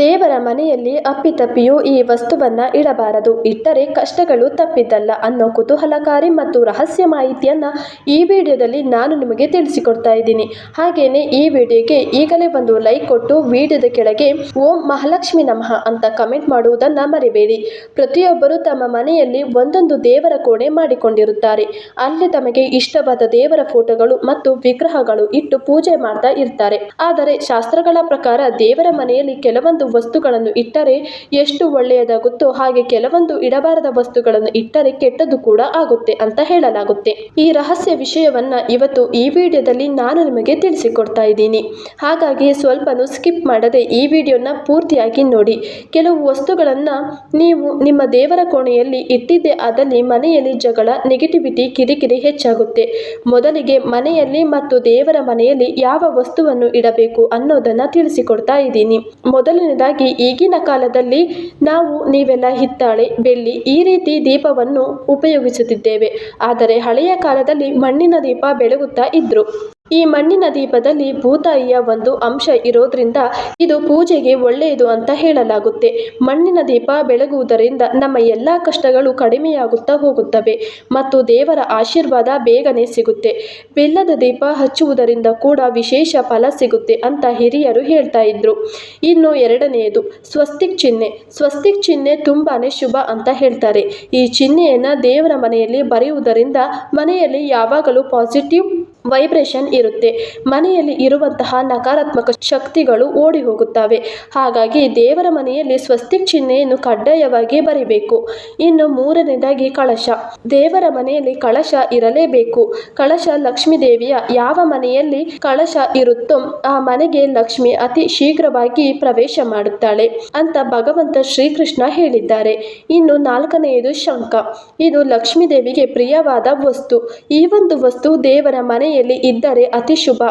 ದೇವರ ಮನೆಯಲ್ಲಿ ಅಪ್ಪಿತಪ್ಪಿಯೂ ಈ ವಸ್ತುವನ್ನ ಇಡಬಾರದು. ಇಟ್ಟರೆ ಕಷ್ಟಗಳು ತಪ್ಪಿದ್ದಲ್ಲ ಅನ್ನೋ ಕುತೂಹಲಕಾರಿ ಮತ್ತು ರಹಸ್ಯ ಮಾಹಿತಿಯನ್ನ ಈ ವಿಡಿಯೋದಲ್ಲಿ ನಾನು ನಿಮಗೆ ತಿಳಿಸಿಕೊಡ್ತಾ ಇದ್ದೀನಿ. ಹಾಗೇನೆ ಈ ವಿಡಿಯೋಗೆ ಈಗಲೇ ಒಂದು ಲೈಕ್ ಕೊಟ್ಟು ವಿಡಿಯೋದ ಕೆಳಗೆ ಓಂ ಮಹಾಲಕ್ಷ್ಮಿ ನಮಃ ಅಂತ ಕಮೆಂಟ್ ಮಾಡುವುದನ್ನ ಮರಿಬೇಡಿ. ಪ್ರತಿಯೊಬ್ಬರು ತಮ್ಮ ಮನೆಯಲ್ಲಿ ಒಂದೊಂದು ದೇವರ ಕೋಣೆ ಮಾಡಿಕೊಂಡಿರುತ್ತಾರೆ. ಅಲ್ಲಿ ತಮಗೆ ಇಷ್ಟವಾದ ದೇವರ ಫೋಟೋಗಳು ಮತ್ತು ವಿಗ್ರಹಗಳು ಇಟ್ಟು ಪೂಜೆ ಮಾಡ್ತಾ ಇರ್ತಾರೆ. ಆದರೆ ಶಾಸ್ತ್ರಗಳ ಪ್ರಕಾರ ದೇವರ ಮನೆಯಲ್ಲಿ ಕೆಲವೊಂದು ವಸ್ತುಗಳನ್ನು ಇಟ್ಟರೆ ಎಷ್ಟು ಒಳ್ಳೆಯದಾಗುತ್ತೋ ಹಾಗೆ ಕೆಲವೊಂದು ಇಡಬಾರದ ವಸ್ತುಗಳನ್ನು ಇಟ್ಟರೆ ಕೆಟ್ಟದ್ದು ಕೂಡ ಆಗುತ್ತೆ ಅಂತ ಹೇಳಲಾಗುತ್ತೆ. ಈ ರಹಸ್ಯ ವಿಷಯವನ್ನ ಇವತ್ತು ಈ ವಿಡಿಯೋದಲ್ಲಿ ನಾನು ನಿಮಗೆ ತಿಳಿಸಿಕೊಡ್ತಾ ಇದ್ದೀನಿ. ಹಾಗಾಗಿ ಸ್ವಲ್ಪನೂ ಸ್ಕಿಪ್ ಮಾಡದೆ ಈ ವಿಡಿಯೋನ ಪೂರ್ತಿಯಾಗಿ ನೋಡಿ. ಕೆಲವು ವಸ್ತುಗಳನ್ನ ನೀವು ನಿಮ್ಮ ದೇವರ ಕೋಣೆಯಲ್ಲಿ ಇಟ್ಟಿದ್ದೆ ಆದಲ್ಲಿ ಮನೆಯಲ್ಲಿ ಜಗಳ, ನೆಗೆಟಿವಿಟಿ, ಕಿರಿಕಿರಿ ಹೆಚ್ಚಾಗುತ್ತೆ. ಮೊದಲಿಗೆ ಮನೆಯಲ್ಲಿ ಮತ್ತು ದೇವರ ಮನೆಯಲ್ಲಿ ಯಾವ ವಸ್ತುವನ್ನು ಇಡಬೇಕು ಅನ್ನೋದನ್ನ ತಿಳಿಸಿಕೊಡ್ತಾ ಇದ್ದೀನಿ. ಮೊದಲನೇದಾಗಿ ಈಗಿನ ಕಾಲದಲ್ಲಿ ನಾವು ನೀವೆಲ್ಲ ಹಿತ್ತಾಳೆ, ಬೆಳ್ಳಿ ಈ ರೀತಿ ದೀಪವನ್ನು ಉಪಯೋಗಿಸುತ್ತಿದ್ದೇವೆ. ಆದರೆ ಹಳೆಯ ಕಾಲದಲ್ಲಿ ಮಣ್ಣಿನ ದೀಪ ಬೆಳಗುತ್ತಾ ಇದ್ರು. ಈ ಮಣ್ಣಿನ ದೀಪದಲ್ಲಿ ಭೂತಾಯಿಯ ಒಂದು ಅಂಶ ಇರೋದ್ರಿಂದ ಇದು ಪೂಜೆಗೆ ಒಳ್ಳೆಯದು ಅಂತ ಹೇಳಲಾಗುತ್ತೆ. ಮಣ್ಣಿನ ದೀಪ ಬೆಳಗುವುದರಿಂದ ನಮ್ಮ ಎಲ್ಲ ಕಷ್ಟಗಳು ಕಡಿಮೆಯಾಗುತ್ತಾ ಹೋಗುತ್ತವೆ ಮತ್ತು ದೇವರ ಆಶೀರ್ವಾದ ಬೇಗನೆ ಸಿಗುತ್ತೆ. ಬೆಲ್ಲದ ದೀಪ ಹಚ್ಚುವುದರಿಂದ ಕೂಡ ವಿಶೇಷ ಫಲ ಸಿಗುತ್ತೆ ಅಂತ ಹಿರಿಯರು ಹೇಳ್ತಾ ಇದ್ರು. ಇನ್ನು ಎರಡನೆಯದು, ಸ್ವಸ್ತಿಕ್ ಚಿಹ್ನೆ. ಸ್ವಸ್ತಿಕ್ ಚಿಹ್ನೆ ತುಂಬಾ ಶುಭ ಅಂತ ಹೇಳ್ತಾರೆ. ಈ ಚಿಹ್ನೆಯನ್ನು ದೇವರ ಮನೆಯಲ್ಲಿ ಬರೆಯುವುದರಿಂದ ಮನೆಯಲ್ಲಿ ಯಾವಾಗಲೂ ಪಾಸಿಟಿವ್ ವೈಬ್ರೇಷನ್ ಇರುತ್ತೆ. ಮನೆಯಲ್ಲಿ ಇರುವಂತಹ ನಕಾರಾತ್ಮಕ ಶಕ್ತಿಗಳು ಓಡಿ ಹೋಗುತ್ತವೆ ಹಾಗಾಗಿ ದೇವರ ಮನೆಯಲ್ಲಿ ಸ್ವಸ್ತಿಕ್ ಚಿಹ್ನೆಯನ್ನು ಕಡ್ಡಾಯವಾಗಿ ಬರಿಬೇಕು. ಇನ್ನು ಮೂರನೇದಾಗಿ ಕಳಶ. ದೇವರ ಮನೆಯಲ್ಲಿ ಕಳಶ ಇರಲೇಬೇಕು. ಕಳಶ ಲಕ್ಷ್ಮೀ ದೇವಿಯ ಯಾವ ಮನೆಯಲ್ಲಿ ಕಳಶ ಇರುತ್ತೋ ಆ ಮನೆಗೆ ಲಕ್ಷ್ಮಿ ಅತಿ ಶೀಘ್ರವಾಗಿ ಪ್ರವೇಶ ಮಾಡುತ್ತಾಳೆ ಅಂತ ಭಗವಂತ ಶ್ರೀಕೃಷ್ಣ ಹೇಳಿದ್ದಾರೆ. ಇನ್ನು ನಾಲ್ಕನೆಯದು ಶಂಖ. ಇದು ಲಕ್ಷ್ಮೀ ದೇವಿಗೆ ಪ್ರಿಯವಾದ ವಸ್ತು. ಈ ಒಂದು ವಸ್ತು ದೇವರ ಮನೆಯಲ್ಲಿ ಇದ್ದರೆ ಅತಿ ಶುಭ.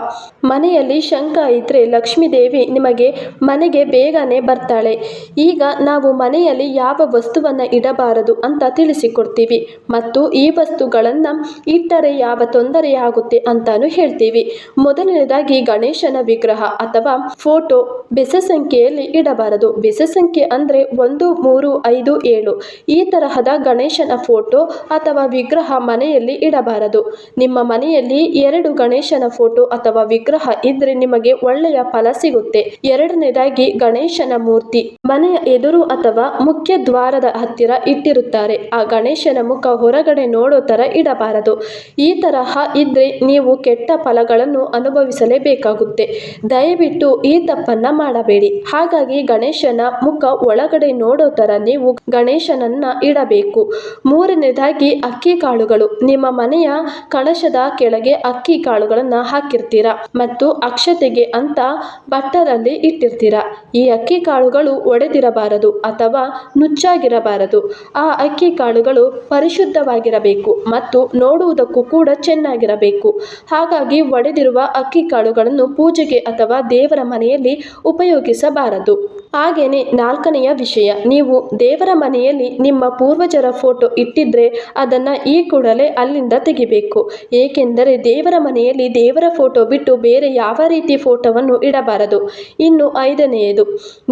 ಮನೆಯಲ್ಲಿ ಶಂಕ ಇದ್ರೆ ಲಕ್ಷ್ಮೀದೇವಿ ನಿಮಗೆ ಮನೆಗೆ ಬೇಗನೆ ಬರ್ತಾಳೆ. ಈಗ ನಾವು ಮನೆಯಲ್ಲಿ ಯಾವ ವಸ್ತುವನ್ನ ಇಡಬಾರದು ಅಂತ ತಿಳಿಸಿಕೊಡ್ತೀವಿ. ಮತ್ತು ಈ ವಸ್ತುಗಳನ್ನ ಇಟ್ಟರೆ ಯಾವ ತೊಂದರೆಯಾಗುತ್ತೆ ಅಂತಾನು ಹೇಳ್ತೀವಿ. ಮೊದಲನೇದಾಗಿ ಗಣೇಶನ ವಿಗ್ರಹ ಅಥವಾ ಫೋಟೋ ಬೆಸ ಸಂಖ್ಯೆಯಲ್ಲಿ ಇಡಬಾರದು. ಬೆಸ ಸಂಖ್ಯೆ ಅಂದ್ರೆ ಒಂದು, ಮೂರು, ಐದು, ಏಳು. ಈ ತರಹದ ಗಣೇಶನ ಫೋಟೋ ಅಥವಾ ವಿಗ್ರಹ ಮನೆಯಲ್ಲಿ ಇಡಬಾರದು. ನಿಮ್ಮ ಮನೆಯಲ್ಲಿ ಎರಡು ಗಣೇಶನ ಫೋಟೋ ಅಥವಾ ವಿಗ್ರಹ ಇದ್ರೆ ನಿಮಗೆ ಒಳ್ಳೆಯ ಫಲ ಸಿಗುತ್ತೆ. ಎರಡನೇದಾಗಿ ಗಣೇಶನ ಮೂರ್ತಿ. ಮನೆಯ ಎದುರು ಅಥವಾ ಮುಖ್ಯ ದ್ವಾರದ ಹತ್ತಿರ ಇಟ್ಟಿರುತ್ತಾರೆ. ಆ ಗಣೇಶನ ಮುಖ ಹೊರಗಡೆ ನೋಡೋ ತರ ಇಡಬಾರದು. ಈ ತರಹ ಇದ್ರೆ ನೀವು ಕೆಟ್ಟ ಫಲಗಳನ್ನು ಅನುಭವಿಸಲೇಬೇಕಾಗುತ್ತೆ. ದಯವಿಟ್ಟು ಈ ತಪ್ಪನ್ನ ಮಾಡಬೇಡಿ. ಹಾಗಾಗಿ ಗಣೇಶನ ಮುಖ ಒಳಗಡೆ ನೋಡೋ ತರ ನೀವು ಗಣೇಶನನ್ನ ಇಡಬೇಕು. ಮೂರನೇದಾಗಿ ಅಕ್ಕಿ ಕಾಳುಗಳು. ನಿಮ್ಮ ಮನೆಯ ಕಳಶದ ಕೆಳಗೆ ಅಕ್ಕಿ ಕಾಳುಗಳನ್ನ ಹಾಕಿರ್ತೀರ ಮತ್ತು ಅಕ್ಷತೆಗೆ ಅಂತ ಬಟ್ಟರಲ್ಲಿ ಇಟ್ಟಿರ್ತೀರ. ಈ ಅಕ್ಕಿ ಕಾಳುಗಳು ಒಡೆದಿರಬಾರದು ಅಥವಾ ನುಚ್ಚಾಗಿರಬಾರದು. ಆ ಅಕ್ಕಿ ಕಾಳುಗಳು ಪರಿಶುದ್ಧವಾಗಿರಬೇಕು ಮತ್ತು ನೋಡುವುದಕ್ಕೂ ಕೂಡ ಚೆನ್ನಾಗಿರಬೇಕು. ಹಾಗಾಗಿ ಒಡೆದಿರುವ ಅಕ್ಕಿ ಕಾಳುಗಳನ್ನು ಪೂಜೆಗೆ ಅಥವಾ ದೇವರ ಮನೆಯಲ್ಲಿ ಉಪಯೋಗಿಸಬಾರದು. ಹಾಗೇನೆ ನಾಲ್ಕನೆಯ ವಿಷಯ. ನೀವು ದೇವರ ಮನೆಯಲ್ಲಿ ನಿಮ್ಮ ಪೂರ್ವಜರ ಫೋಟೋ ಇಟ್ಟಿದ್ರೆ ಅದನ್ನ ಈ ಕೂಡಲೇ ಅಲ್ಲಿಂದ ತೆಗಿಬೇಕು. ಏಕೆಂದರೆ ದೇವರ ಮನೆಯಲ್ಲಿ ದೇವರ ಫೋಟೋ ಬಿಟ್ಟು ಬೇರೆ ಯಾವ ರೀತಿ ಫೋಟೋವನ್ನು ಇಡಬಾರದು. ಇನ್ನು ಐದನೆಯದು,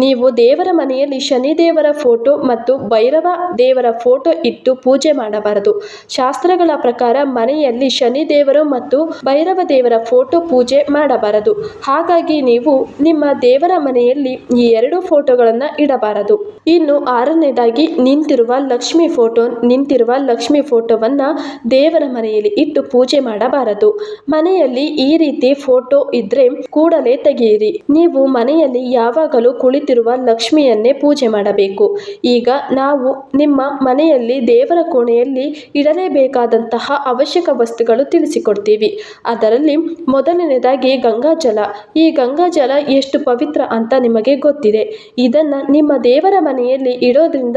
ನೀವು ದೇವರ ಮನೆಯಲ್ಲಿ ಶನಿ ದೇವರ ಫೋಟೋ ಮತ್ತು ಭೈರವ ದೇವರ ಫೋಟೋ ಇಟ್ಟು ಪೂಜೆ ಮಾಡಬಾರದು. ಶಾಸ್ತ್ರಗಳ ಪ್ರಕಾರ ಮನೆಯಲ್ಲಿ ಶನಿ ದೇವರು ಮತ್ತು ಭೈರವ ದೇವರ ಫೋಟೋ ಪೂಜೆ ಮಾಡಬಾರದು. ಹಾಗಾಗಿ ನೀವು ನಿಮ್ಮ ದೇವರ ಮನೆಯಲ್ಲಿ ಈ ಎರಡು ಫೋಟೋಗಳನ್ನ ಇಡಬಾರದು. ಇನ್ನು ಆರನೇದಾಗಿ ನಿಂತಿರುವ ಲಕ್ಷ್ಮಿ ಫೋಟೋ, ನಿಂತಿರುವ ಲಕ್ಷ್ಮಿ ಫೋಟೋವನ್ನ ದೇವರ ಮನೆಯಲ್ಲಿ ಇಟ್ಟು ಪೂಜೆ ಮಾಡಬಾರದು. ಮನೆಯಲ್ಲಿ ಈ ರೀತಿ ಫೋಟೋ ಇದ್ರೆ ಕೂಡಲೇ ತೆಗೆಯಿರಿ. ನೀವು ಮನೆಯಲ್ಲಿ ಯಾವಾಗಲೂ ಕುಳಿತಿರುವ ಲಕ್ಷ್ಮಿಯನ್ನೇ ಪೂಜೆ ಮಾಡಬೇಕು. ಈಗ ನಾವು ನಿಮ್ಮ ಮನೆಯಲ್ಲಿ ದೇವರ ಕೋಣೆಯಲ್ಲಿ ಇಡಲೇಬೇಕಾದಂತಹ ಅವಶ್ಯಕ ವಸ್ತುಗಳು ತಿಳಿಸಿಕೊಡ್ತೀವಿ. ಅದರಲ್ಲಿ ಮೊದಲನೇದಾಗಿ ಗಂಗಾಜಲ. ಈ ಗಂಗಾಜಲ ಎಷ್ಟು ಪವಿತ್ರ ಅಂತ ನಿಮಗೆ ಗೊತ್ತಿದೆ. ಇದನ್ನ ನಿಮ್ಮ ದೇವರ ಮನೆಯಲ್ಲಿ ಇಡೋದ್ರಿಂದ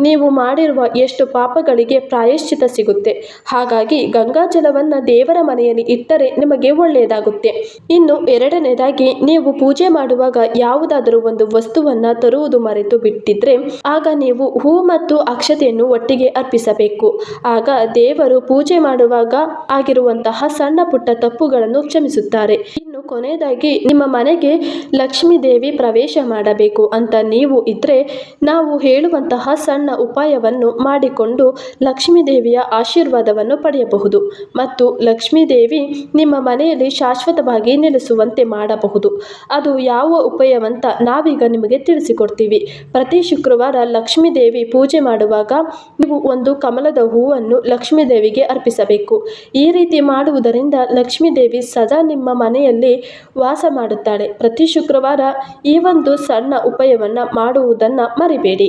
ನೀವು ಮಾಡಿರುವ ಎಷ್ಟು ಪಾಪಗಳಿಗೆ ಪ್ರಾಯಶ್ಚಿತ ಸಿಗುತ್ತೆ. ಹಾಗಾಗಿ ಗಂಗಾಜಲವನ್ನು ದೇವರ ಮನೆಯಲ್ಲಿ ಇಟ್ಟರೆ ನಿಮಗೆ ಒಳ್ಳೆಯದಾಗುತ್ತೆ. ಇನ್ನು ಎರಡನೇದಾಗಿ, ನೀವು ಪೂಜೆ ಮಾಡುವಾಗ ಯಾವುದಾದರೂ ಒಂದು ವಸ್ತುವನ್ನ ತರುವುದು ಮರೆತು ಬಿಟ್ಟಿದ್ರೆ, ಆಗ ನೀವು ಹೂ ಮತ್ತು ಅಕ್ಷತೆಯನ್ನು ಒಟ್ಟಿಗೆ ಅರ್ಪಿಸಬೇಕು. ಆಗ ದೇವರು ಪೂಜೆ ಮಾಡುವಾಗ ಆಗಿರುವಂತಹ ಸಣ್ಣ ಪುಟ್ಟ ತಪ್ಪುಗಳನ್ನು ಕ್ಷಮಿಸುತ್ತಾರೆ. ಇನ್ನು ಕೊನೆಯದಾಗಿ, ನಿಮ್ಮ ಮನೆಗೆ ಲಕ್ಷ್ಮೀ ದೇವಿ ಪ್ರವೇಶ ಮಾಡಬೇಕು. ಮಾಡಬೇಕು ಅಂತ ನೀವು ಇದ್ದರೆ ನಾವು ಹೇಳುವಂತಹ ಸಣ್ಣ ಉಪಾಯವನ್ನು ಮಾಡಿಕೊಂಡು ಲಕ್ಷ್ಮೀದೇವಿಯ ಆಶೀರ್ವಾದವನ್ನು ಪಡೆಯಬಹುದು. ಮತ್ತು ಲಕ್ಷ್ಮೀದೇವಿ ನಿಮ್ಮ ಮನೆಯಲ್ಲಿ ಶಾಶ್ವತವಾಗಿ ನೆಲೆಸುವಂತೆ ಮಾಡಬಹುದು. ಅದು ಯಾವ ಉಪಾಯವಂತ ನಾವೀಗ ನಿಮಗೆ ತಿಳಿಸಿಕೊಡ್ತೀವಿ. ಪ್ರತಿ ಶುಕ್ರವಾರ ಲಕ್ಷ್ಮೀದೇವಿ ಪೂಜೆ ಮಾಡುವಾಗ ನೀವು ಒಂದು ಕಮಲದ ಹೂವನ್ನು ಲಕ್ಷ್ಮೀದೇವಿಗೆ ಅರ್ಪಿಸಬೇಕು. ಈ ರೀತಿ ಮಾಡುವುದರಿಂದ ಲಕ್ಷ್ಮೀದೇವಿ ಸದಾ ನಿಮ್ಮ ಮನೆಯಲ್ಲಿ ವಾಸ ಮಾಡುತ್ತಾಳೆ. ಪ್ರತಿ ಶುಕ್ರವಾರ ಈ ಒಂದು ಸಣ್ಣ ಉಪಾಯವನ್ನು ಮಾಡುವುದನ್ನು ಮರಿಬೇಡಿ.